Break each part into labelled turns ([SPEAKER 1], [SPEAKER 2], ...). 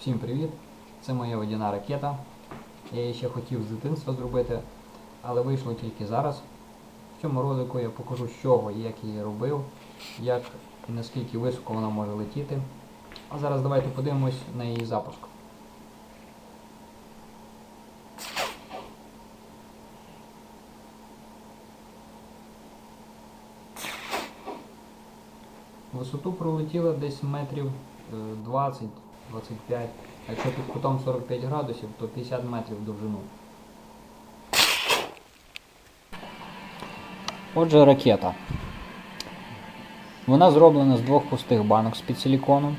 [SPEAKER 1] Всім привіт! Це моя водяна ракета. Я її ще хотів з дитинства зробити, але вийшло тільки зараз. В цьому ролику я покажу, з чого і як я її робив, як і наскільки високо вона може летіти. А зараз давайте подивимось на її запуск. Висоту пролетіла десь метрів е, 20. 25. Якщо під кутом 45 градусів, то 50 метрів в довжину. Отже, ракета. Вона зроблена з двох пустих банок з під силіконом,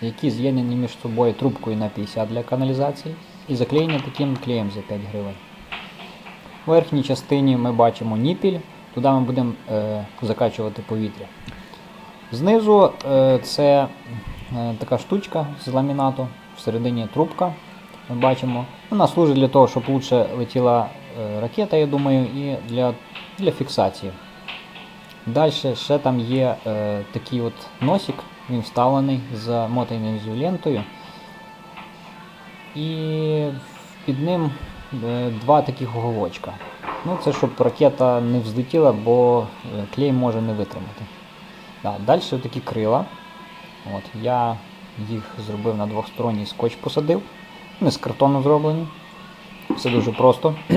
[SPEAKER 1] які з'єднані між собою трубкою на 50 для каналізації і заклеєні таким клеєм за 5 гривень. У верхній частині ми бачимо ніпіль, туди ми будемо е, закачувати повітря. Знизу е, це така штучка з ламінату, всередині трубка. Ми бачимо. Вона служить для того, щоб лучше летіла е, ракета, я думаю, і для, для фіксації. Далі ще там є е, такий от носик, він вставлений замотаний ізолентою. І під ним е, два таких уголочка. Ну, це щоб ракета не взлетіла, бо е, клей може не витримати. Да, далі такі крила. От, я їх зробив на двохсторонній скотч посадив. Вони з картону зроблені. Все дуже просто.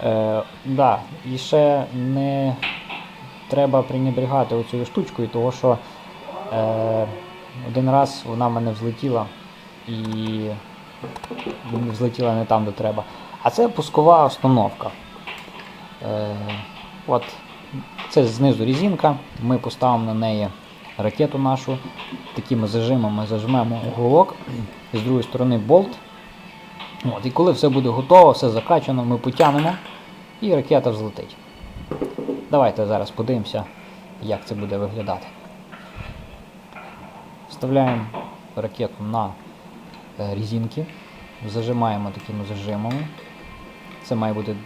[SPEAKER 1] е, да, і ще не треба пренебрігати оцією штучкою, тому що е, один раз вона в мене взлетіла і взлетіла не там, де треба. А це пускова установка. Е, от, це знизу резинка, ми поставимо на неї ракету нашу, такими зажимами зажмемо уголок, з другої сторони болт. От, і коли все буде готово, все закачано, ми потягнемо і ракета взлетить. Давайте зараз подивимося, як це буде виглядати. Вставляємо ракету на е, резинки, зажимаємо такими зажимами. Це має бути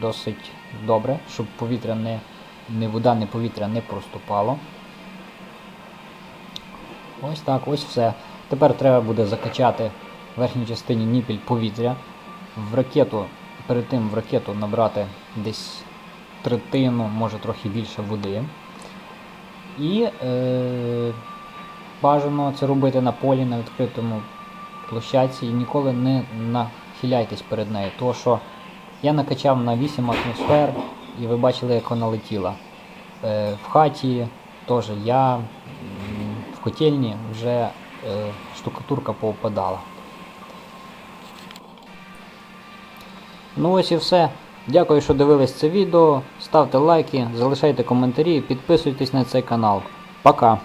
[SPEAKER 1] досить добре, щоб повітря не вода, не повітря не проступало. Ось так, ось все. Тепер треба буде закачати в верхній частині ніпіль повітря. В ракету, перед тим в ракету набрати десь третину, може трохи більше води. І е, бажано це робити на полі, на відкритому площадці і ніколи не нахиляйтесь перед нею. Тому що я накачав на 8 атмосфер і ви бачили, як вона летіла. Е, в хаті теж я в котельні вже е, штукатурка повпадала. Ну ось і все. Дякую, що дивились це відео. Ставте лайки, залишайте коментарі, підписуйтесь на цей канал. Пока!